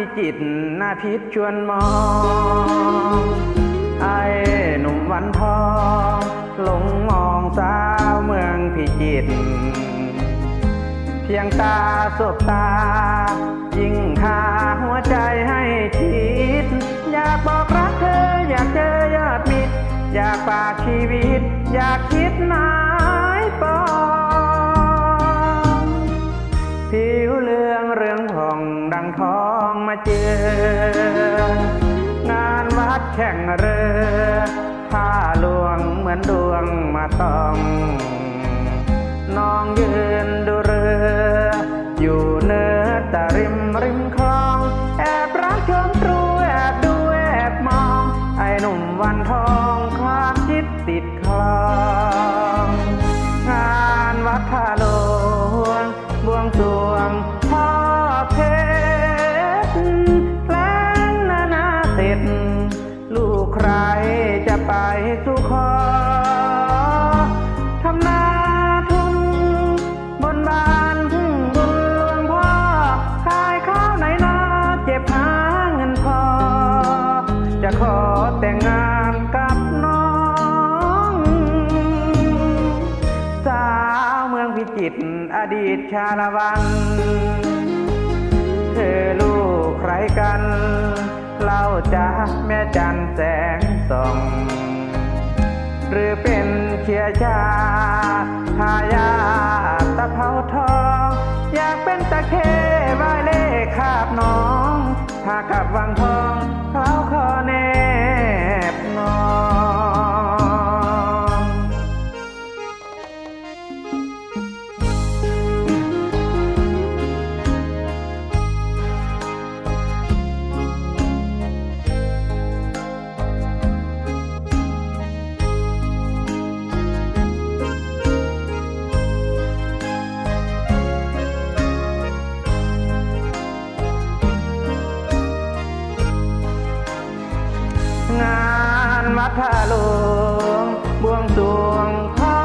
พิจิตหน้าพิษชวนมอง ไอ้หนุ่มวันทองหลงมองสาวเมืองพิจิต เพียงตาสบตา ยิ่งคาหัวใจให้คิด อยากบอกรักเธอ อยากเจอยอดมิตร อยากฝากชีวิต อยากคิดนายปองผิวเหลืองเรืองผ่องดังทอง มาเจองานวัดแข่งเรือผ้าหลวงเหมือนดวงมาตองน้องยืนดูเรือ อยู่เนื้อตะริมริมคลอง แอบรักชมตรูแอบดูแอบมอง ไอ้หนุ่มวันทองความคิดติดคลอง งานวัดท่าลว ใครจะไปสู่ขอทำนาทุ่งบนบานพึ่งบุญหลวงพ่อ ขายข้าวไหนนาเจ็บหาเงินพอ จะขอแต่งงานกับน้อง สาวเมืองพิจิตรอดีตชาละวัน เธอลูกใครกัน เล่าจ้าแม่จันแสงส่องหรือเป็นเชียร์ชาทายาตะเภาทอง อยากเป็นตะเควายเล่คาบน้องพากับวังทอง งานวัดท่าหลวงบวงสรวงขอ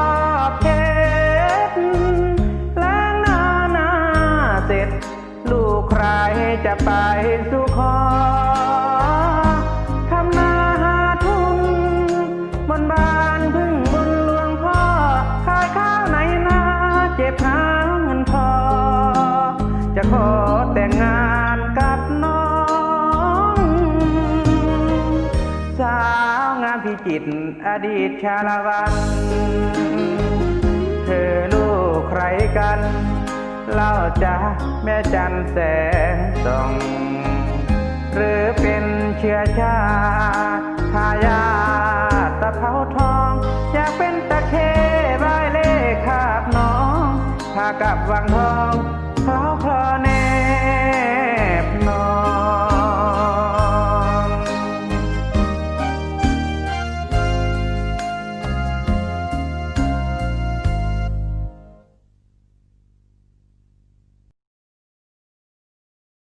บเขตล้างนานาเสร็จ ลูกใครจะไปสู่ขอทำนาหาทุนบนบานพึ่งบุญหลวงพ่อขายข้าวไหนนาเจ็บหา กิจอดีตชาละวัน เธอลูกใครกัน เล่าจ้าแม่จันแสงส่งหรือเป็นเชื้อชาทายาตะเผาทอง อยากเป็นตะเคบายเลขาบน้องถากับวังทอง